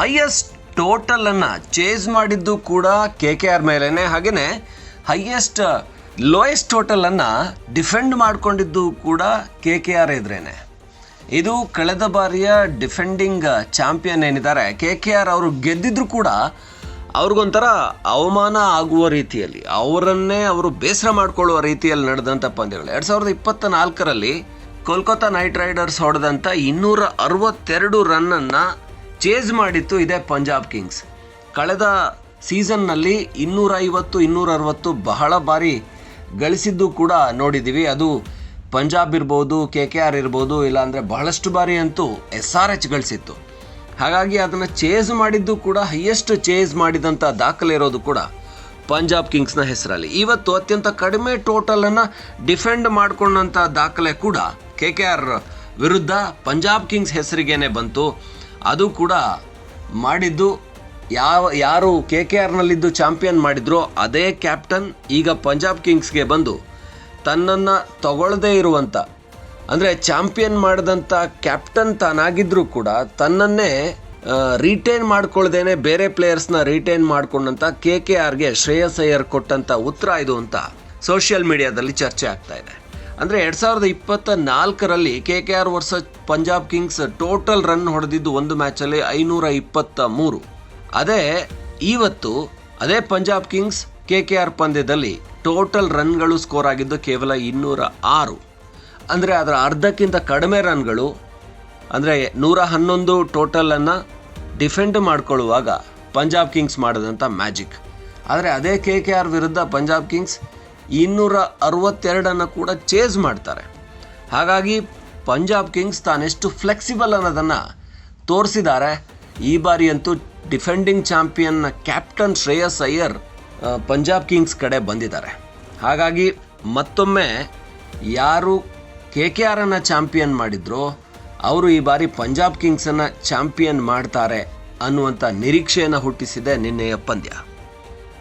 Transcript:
Highest ಟೋಟಲನ್ನು chase ಮಾಡಿದ್ದು ಕೂಡ K K R ಮೇಲೇ ಹಾಗೆಯೇ ಹೈಯೆಸ್ಟ್ ಲೋಯೆಸ್ಟ್ ಟೋಟಲನ್ನು ಡಿಫೆಂಡ್ ಮಾಡಿಕೊಂಡಿದ್ದು ಕೂಡ ಕೆ ಕೆ ಆರ್ ಇದ್ರೇನೆ. ಇದು ಕಳೆದ ಬಾರಿಯ ಡಿಫೆಂಡಿಂಗ್ ಚಾಂಪಿಯನ್ ಏನಿದ್ದಾರೆ ಕೆ ಕೆ ಆರ್ ಅವರು ಗೆದ್ದಿದ್ರು ಕೂಡ ಅವ್ರಿಗೊಂಥರ ಅವಮಾನ ಆಗುವ ರೀತಿಯಲ್ಲಿ, ಅವರನ್ನೇ ಅವರು ಬೇಸರ ಮಾಡಿಕೊಳ್ಳುವ ರೀತಿಯಲ್ಲಿ ನಡೆದಂಥ ಪಂದ್ಯಗಳು. ಎರಡು ಸಾವಿರದ ಇಪ್ಪತ್ತ ನಾಲ್ಕರಲ್ಲಿ ಕೋಲ್ಕತ್ತಾ ನೈಟ್ ರೈಡರ್ಸ್ ಹೊಡೆದಂಥ ಇನ್ನೂರ ಅರವತ್ತೆರಡು ರನ್ನನ್ನು ಚೇಸ್ ಮಾಡಿತ್ತು ಇದೇ ಪಂಜಾಬ್ ಕಿಂಗ್ಸ್. ಕಳೆದ ಸೀಸನ್ನಲ್ಲಿ ಇನ್ನೂರ ಐವತ್ತು ಇನ್ನೂರ ಅರವತ್ತು ಬಹಳ ಬಾರಿ ಗಳಿಸಿದ್ದು ಕೂಡ ನೋಡಿದ್ದೀವಿ. ಅದು ಪಂಜಾಬ್ ಇರ್ಬೋದು, ಕೆ ಕೆ ಆರ್ ಇರ್ಬೋದು, ಇಲ್ಲಾಂದರೆ ಬಹಳಷ್ಟು ಬಾರಿ ಅಂತೂ ಎಸ್ ಆರ್ ಎಚ್ ಗಳಿಸಿತ್ತು. ಹಾಗಾಗಿ ಅದನ್ನು ಚೇಸ್ ಮಾಡಿದ್ದು ಕೂಡ ಹೈಯೆಸ್ಟ್ ಚೇಸ್ ಮಾಡಿದಂಥ ದಾಖಲೆ ಇರೋದು ಕೂಡ ಪಂಜಾಬ್ ಕಿಂಗ್ಸ್ನ ಹೆಸರಲ್ಲಿ. ಇವತ್ತು ಅತ್ಯಂತ ಕಡಿಮೆ ಟೋಟಲನ್ನು ಡಿಫೆಂಡ್ ಮಾಡಿಕೊಂಡಂಥ ದಾಖಲೆ ಕೂಡ ಕೆ ಕೆ ಆರ್ ವಿರುದ್ಧ ಪಂಜಾಬ್ ಕಿಂಗ್ಸ್ ಹೆಸರಿಗೇನೆ ಬಂತು. ಅದು ಕೂಡ ಮಾಡಿದ್ದು ಯಾವ, ಯಾರು ಕೆ ಕೆ ಆರ್ನಲ್ಲಿದ್ದು ಚಾಂಪಿಯನ್ ಮಾಡಿದ್ರೋ ಅದೇ ಕ್ಯಾಪ್ಟನ್ ಈಗ ಪಂಜಾಬ್ ಕಿಂಗ್ಸ್ಗೆ ಬಂದು ತನ್ನನ್ನು ತಗೊಳ್ಳದೇ ಇರುವಂಥ ಅಂದರೆ ಚಾಂಪಿಯನ್ ಮಾಡಿದಂಥ ಕ್ಯಾಪ್ಟನ್ ತಾನಾಗಿದ್ದರೂ ಕೂಡ ತನ್ನನ್ನೇ ರಿಟೈನ್ ಮಾಡ್ಕೊಳ್ದೇನೆ ಬೇರೆ ಪ್ಲೇಯರ್ಸ್ನ ರಿಟೈನ್ ಮಾಡಿಕೊಂಡಂಥ ಕೆ ಕೆ ಆರ್ಗೆ ಶ್ರೇಯಸ್ ಅಯ್ಯರ್ ಕೊಟ್ಟಂಥ ಉತ್ತರ ಇದು ಅಂತ ಸೋಷಿಯಲ್ ಮೀಡಿಯಾದಲ್ಲಿ ಚರ್ಚೆ ಆಗ್ತಾ ಇದೆ. ಅಂದರೆ ಎರಡು ಸಾವಿರದ ಇಪ್ಪತ್ತ ನಾಲ್ಕರಲ್ಲಿ K K R versus Punjab Kings total run ಹೊಡೆದಿದ್ದು ಒಂದು ಮ್ಯಾಚಲ್ಲಿ ಐನೂರ ಇಪ್ಪತ್ತ ಮೂರು. ಅದೇ ಇವತ್ತು ಅದೇ Punjab Kings K K R ಪಂದ್ಯದಲ್ಲಿ ಟೋಟಲ್ ರನ್ಗಳು ಸ್ಕೋರ್ ಆಗಿದ್ದು ಕೇವಲ ಇನ್ನೂರ ಆರು. ಅಂದರೆ ಅದರ ಅರ್ಧಕ್ಕಿಂತ ಕಡಿಮೆ ರನ್ಗಳು, ಅಂದರೆ ನೂರ ಹನ್ನೊಂದು ಟೋಟಲನ್ನು ಡಿಫೆಂಡ್ ಮಾಡ್ಕೊಳ್ಳುವಾಗ ಪಂಜಾಬ್ ಕಿಂಗ್ಸ್ ಮಾಡಿದಂಥ ಮ್ಯಾಜಿಕ್. ಆದರೆ ಅದೇ ಕೆ ಕೆ ಆರ್ ವಿರುದ್ಧ ಪಂಜಾಬ್ ಕಿಂಗ್ಸ್ ಇನ್ನೂರ ಅರವತ್ತೆರಡನ್ನು ಕೂಡ ಚೇಸ್ ಮಾಡ್ತಾರೆ. ಹಾಗಾಗಿ ಪಂಜಾಬ್ ಕಿಂಗ್ಸ್ ತಾನೆಷ್ಟು ಫ್ಲೆಕ್ಸಿಬಲ್ ಅನ್ನೋದನ್ನು ತೋರಿಸಿದ್ದಾರೆ. ಈ ಬಾರಿಯಂತೂ ಡಿಫೆಂಡಿಂಗ್ ಚಾಂಪಿಯನ್ನ ಕ್ಯಾಪ್ಟನ್ ಶ್ರೇಯಸ್ ಅಯ್ಯರ್ ಪಂಜಾಬ್ ಕಿಂಗ್ಸ್ ಕಡೆ ಬಂದಿದ್ದಾರೆ. ಹಾಗಾಗಿ ಮತ್ತೊಮ್ಮೆ ಯಾರು ಕೆ ಕೆ ಆರನ್ನು ಚಾಂಪಿಯನ್ ಮಾಡಿದ್ರೋ, ಅವರು ಈ ಬಾರಿ ಪಂಜಾಬ್ ಕಿಂಗ್ಸನ್ನು ಚಾಂಪಿಯನ್ ಮಾಡ್ತಾರೆ ಅನ್ನುವಂಥ ನಿರೀಕ್ಷೆಯನ್ನು ಹುಟ್ಟಿಸಿದೆ ನಿನ್ನೆಯ ಪಂದ್ಯ.